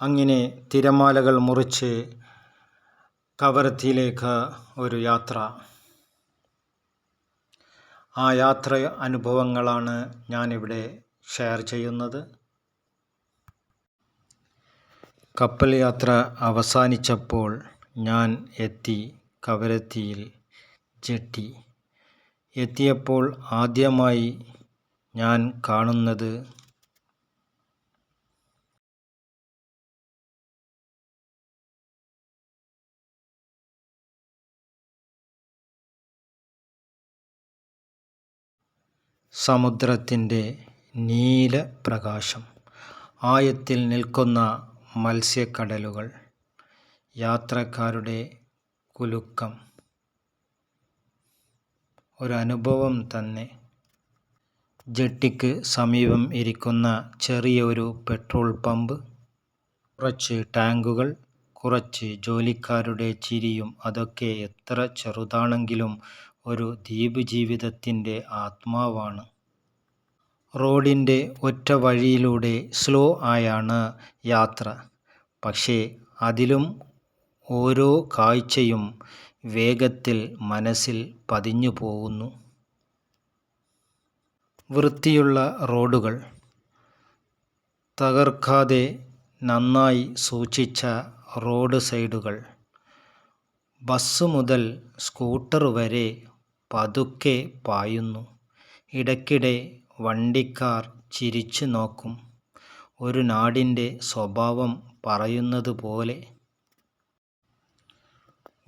അങ്ങനെ തിരമാലകൾ മുറിച്ച് കവരത്തിയിലേക്ക് ഒരു യാത്ര. ആ യാത്ര അനുഭവങ്ങളാണ് ഞാനിവിടെ ഷെയർ ചെയ്യുന്നത്. കപ്പൽ യാത്ര അവസാനിച്ചപ്പോൾ ഞാൻ എത്തി കവരത്തിയിൽ ജെട്ടി. എത്തിയപ്പോൾ ആദ്യമായി ഞാൻ കാണുന്നത് സമുദ്രത്തിന്റെ നീല പ്രകാശം ആയത്തിൽ നിൽക്കുന്ന മത്സ്യക്കടലുകൾ. യാത്രക്കാരുടെ കുലുക്കം. ഒരനുഭവം തന്നെ. ജെട്ടിക്ക് സമീപം ഇരിക്കുന്ന ചെറിയൊരു പെട്രോൾ പമ്പ്. കുറച്ച് ടാങ്കുകൾ കുറച്ച് ജോലിക്കാരുടെ ചിരിയും അതൊക്കെ എത്ര ചെറുതാണെങ്കിലും ഒരു ദ്വീപ് ജീവിതത്തിന്റെ ആത്മാവാണ്. റോഡിന്റെ ഒറ്റ വഴിയിലൂടെ സ്ലോ ആയാണ് യാത്ര. പക്ഷേ അതിലും ഓരോ കാഴ്ചയും വേഗത്തിൽ മനസ്സിൽ പതിഞ്ഞു പോകുന്നു. വൃത്തിയുള്ള റോഡുകൾ. തകർക്കാതെ നന്നായി സൂക്ഷിച്ച റോഡ് സൈഡുകൾ. ബസ് മുതൽ സ്കൂട്ടർ വരെ പതുക്കെ പായുന്നു. ഇടയ്ക്കിടെ വണ്ടിക്കാർ ചിരിച്ചു നോക്കും. ഒരു നാടിന്റെ സ്വഭാവം പറയുന്നത് പോലെ.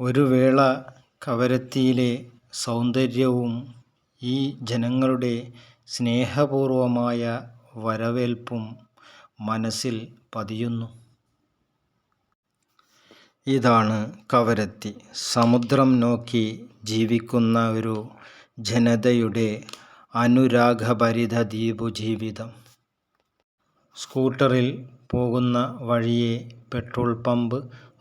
ഒരു വേള കവരത്തിയിലെ സൗന്ദര്യവും ഈ ജനങ്ങളുടെ സ്നേഹപൂർവമായ വരവേൽപ്പും മനസ്സിൽ പതിയുന്നു. ഇതാണ് കവരത്തി. സമുദ്രം നോക്കി ജീവിക്കുന്ന ഒരു ജനതയുടെ അനുരാഗഭരിത ദ്വീപു ജീവിതം. സ്കൂട്ടറിൽ പോകുന്ന വഴിയെ പെട്രോൾ പമ്പ്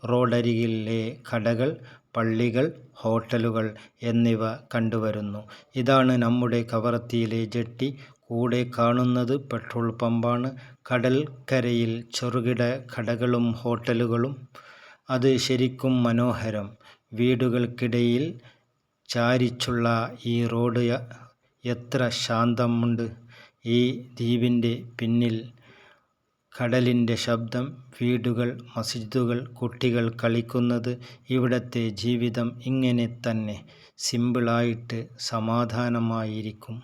റോഡരികിലെ കടകൾ പള്ളികൾ ഹോട്ടലുകൾ എന്നിവ കണ്ടുവരുന്നു. ഇതാണ് നമ്മുടെ കവറത്തിയിലെ ജെട്ടി. കൂടെ കാണുന്നത് പെട്രോൾ പമ്പാണ്. കടൽക്കരയിൽ ചെറുകിട കടകളും ഹോട്ടലുകളും അത് ശരിക്കും മനോഹരം. വീടുകൾക്കിടയിൽ ചാരിച്ചുള്ള ഈ റോഡ് എത്ര ശാന്തമുണ്ട്. ഈ ദ്വീപിന്റെ പിന്നിൽ കടലിന്റെ ശബ്ദം വീടുകൾ മസ്ജിദുകൾ കുട്ടികൾ കളിക്കുന്നത് ഇവിടത്തെ ജീവിതം ഇങ്ങനെ തന്നെ സിമ്പിളായിട്ട് സമാധാനമായിരിക്കും.